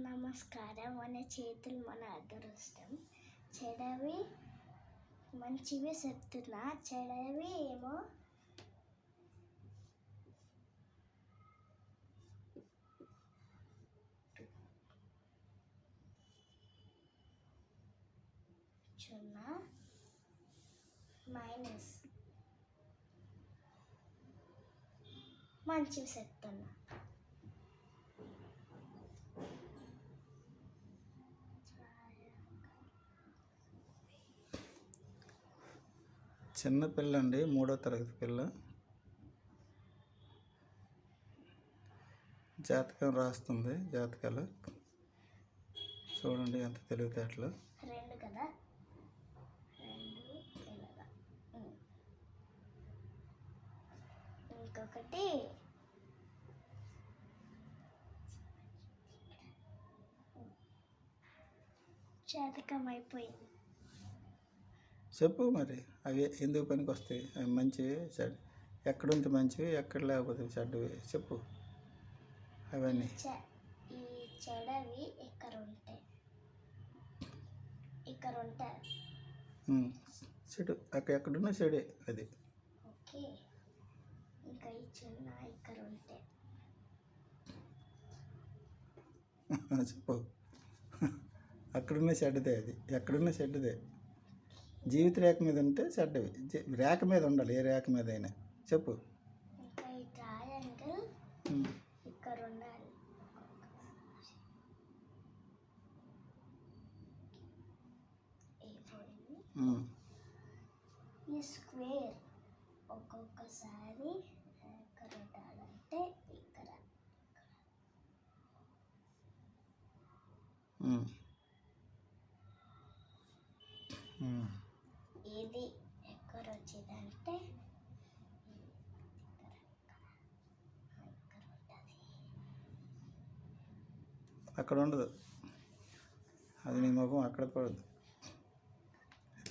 నమస్కారం. మన చేతులు మన అదృష్టం. చెడవి మంచివి చెప్తున్నా. చెడవి ఏమో సున్నా మైనస్ మంచివి చెప్తున్నా. చిన్న పిల్ల అండి మూడో తరగతి పిల్ల. జాతకం రాస్తుంది జాతకాలు. చూడండి ఎంత తెలివితేటలు. రెండు కదా? ఇంకొకటి. జాతకం అయిపోయింది. చెప్పు మరి. అవి ఎందుకు పనికి వస్తాయి అవి మంచివి చెడ్. ఎక్కడుంటే మంచివి ఎక్కడ లేకపోతే చెడ్డవి. చెప్పు. అవన్నీ. చెడవి ఇక్కడ ఉంటాయి ఇక్కడ ఉంటాయి. చెడు. అక్కడ ఎక్కడున్నా చెడే అది. ఓకే. ఇంకా ఈ చిన్న ఇక్కడ ఉంటాయి చెప్పు. అక్కడున్న చెడ్డదే అది. ఎక్కడున్న చెడ్డదే. జీవిత రేఖ మీద ఉంటే చెడ్డవి. రేఖ మీద ఉండాలి ఏ రేఖ మీద అయినా చెప్పు ఈ స్క్వేర్ ఒక్కొక్కసారి ఎక్కడ ఉండాలంటే ఇక్కడ. ఉమ్. ఇది ఎక్కడ వచ్చిందంటే అక్కడ ఉండదు. అది నీ ముఖం అక్కడ పడదు.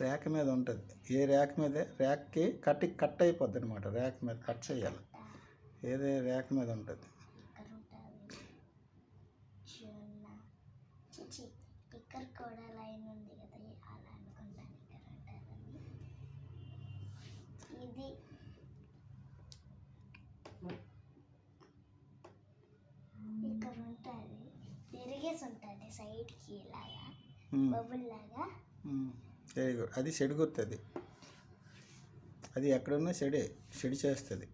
ర్యాక్ మీద ఉంటుంది. ఏ ర్యాక్ మీద? ర్యాక్కి కట్టి కట్ అయిపోద్ది అనమాట ర్యాక్ మీద కట్ చేయాలి. ఏదే ర్యాక్ మీద ఉంటుంది ఇక్కడ ఉంటుంది చిన్న చిచి ఇక్కడ కూడా లైన్ ఉంది కదా ఈ అలా అనుకుంటాను ఇక్కడ ఉంటుందని ఇది ఇక్కడ ఉంటుంది తిరిగేసి ఉంటుంది సైడ్కి ఇలాగా బబుల్ లాగా. వెరీ గుడ్ అది చెడు గుర్తు అది అది ఎక్కడున్నా చెడే చెడు చేస్తుంది.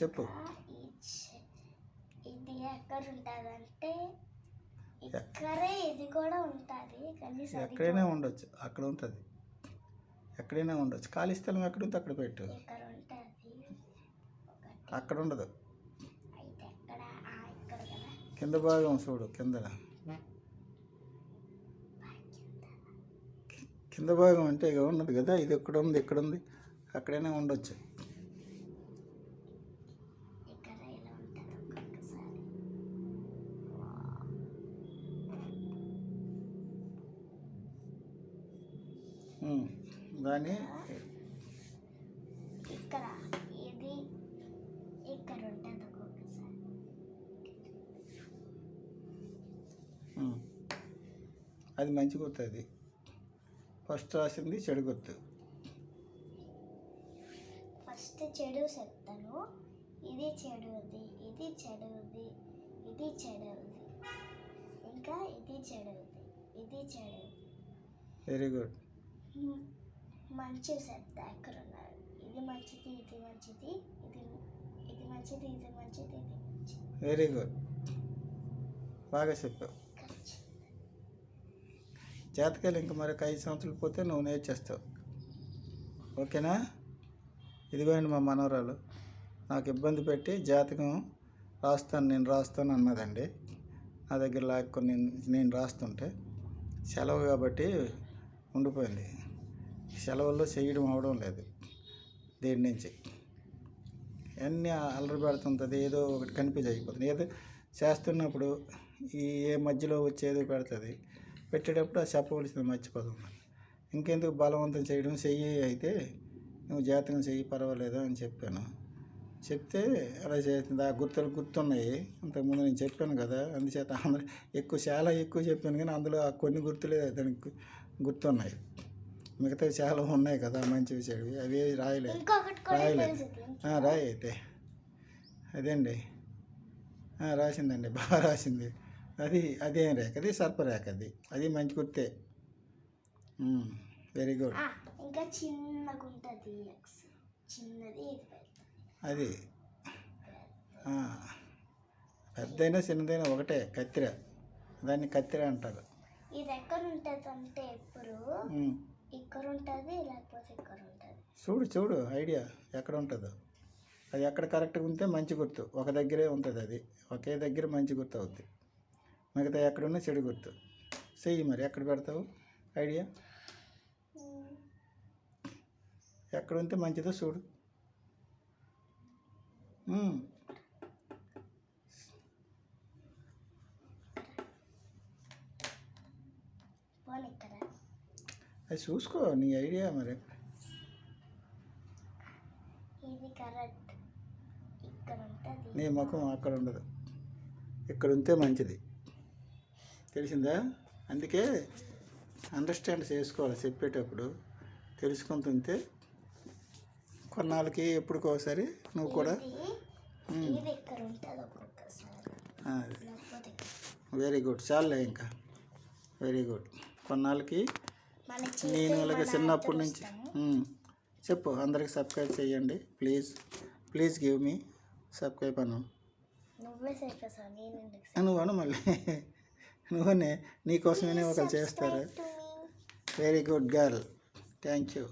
చెప్పు. ఇది ఎక్కడ ఉంటుందంటే ఇక్కడే ఇది కూడా ఉంటుంది కానీ ఎక్కడైనా ఉండొచ్చు. అక్కడ ఉంటుంది. ఎక్కడైనా ఉండొచ్చు. ఖాళీ స్థలం ఎక్కడుంటే అక్కడ పెట్టు. ఉంటుంది అక్కడ ఉండదు అయితే ఎక్కడ ఆ, ఇక్కడ కదా భాగం చూడు కింద. కింద భాగం అంటే ఇక ఉన్నది కదా ఇది ఎక్కడ ఉంది ఇక్కడ ఉంది? అక్కడైనా ఉండొచ్చు. దాన్ని అది మంచి గుర్తు అది. ఫస్ట్ రాసింది చెడు గుర్తు. ఫస్ట్ చెడు చెప్తాను. ఇది చెడుది ఇది చెడుది ఇది చెడుది. ఇంకా ఇది చెడుది ఇది చెడుది. వెరీ గుడ్ మంచి చెప్తా ఎక్కడ ఉన్నారు ఇది మంచిది ఇది మంచిది ఇది ఇది మంచిది ఇది మంచిది ఇది మంచిది. వెరీ గుడ్ బాగా చెప్పావు. జాతకాలు ఇంకా మరొక ఐదు సంవత్సరాలు పోతే నువ్వు నేర్చేస్తావు. ఓకేనా? ఇదిగోండి మా మనవరాలు. నాకు ఇబ్బంది పెట్టి జాతకం రాస్తాను నేను రాస్తాను అన్నదండి. నా దగ్గర లాక్కొని నేను నేను రాస్తుంటే సెలవు కాబట్టి ఉండిపోయింది. సెలవుల్లో చేయడం అవడం లేదు దేని నుంచి. అన్నీ అల్లరి పెడుతుంటుంది ఏదో ఒకటి కన్ఫ్యూజ్ అయిపోతుంది. ఏదో చేస్తున్నప్పుడు ఈ ఏ మధ్యలో వచ్చేదో పెడుతుంది. పెట్టేటప్పుడు అది చెప్పవలసింది మర్చిపోతుంది ఇంకెందుకు బలవంతం చేయడం? చెయ్యి అయితే నువ్వు జాతకం చెయ్యి పర్వాలేదు అని చెప్పాను. చెప్తే అలా చేస్తుంది. ఆ గుర్తులు గుర్తున్నాయి. ఇంతకుముందు నేను చెప్పాను కదా అందుచేత అందరూ ఎక్కువ చాలా ఎక్కువ చెప్పాను కానీ అందులో ఆ కొన్ని గుర్తులే దానికి గుర్తున్నాయి. మిగతా చాలా ఉన్నాయి కదా మంచివి చెడువి అవి రాయలేదు రాయలేదు ఆ, రాయి అయితే. అదేండి? ఆ, రాసిందండి. బాగా రాసింది. అది అదేం రేఖ అది సర్పరేఖ అది. అది మంచి గుర్తే. వెరీ గుడ్ ఇంకా చిన్నగా ఉంటుంది ఎక్స్ చిన్నది అది. పెద్దైనా చిన్నదైనా ఒకటే కత్తిర. దాన్ని కత్తిర అంటారు. ఇది ఎక్కడ ఉంటుంది అంటే. ఇక్కడ ఉంటుంది లేకపోతే ఇక్కడ ఉంటుంది చూడు చూడు ఐడియా ఎక్కడ ఉంటుందో అది ఎక్కడ కరెక్ట్గా ఉంటే మంచి గుర్తు. ఒక దగ్గరే ఉంటుంది అది. ఒకే దగ్గర మంచి గుర్తు అవుద్ది మిగతా ఎక్కడున్నా చెడు గుర్తు చెయ్యి మరి ఎక్కడ పెడతావు? ఐడియా? ఎక్కడ ఉంటే మంచిదో చూడు. అది చూసుకో నీ ఐడియా మరి. నీ ముఖం అక్కడ ఉండదు. ఇక్కడ ఉంటే మంచిది. తెలిసిందా? అందుకే అండర్స్టాండ్ చేసుకోవాలి చెప్పేటప్పుడు. తెలుసుకుంటుంటే కొన్నాళ్ళకి ఎప్పటికోసారి నువ్వు కూడా. వెరీ గుడ్ చాలే ఇంకా. వెరీ గుడ్ కొన్నాళ్ళకి నేను ఇలాగ చిన్నప్పటి నుంచి. చెప్పు అందరికి సబ్స్క్రైబ్ చేయండి. Please please give me subscribe Anu. నువ్వు అను మళ్ళీ. నువ్వనే నీకోసమేనే ఒకరు చేస్తారు. Very good girl thank you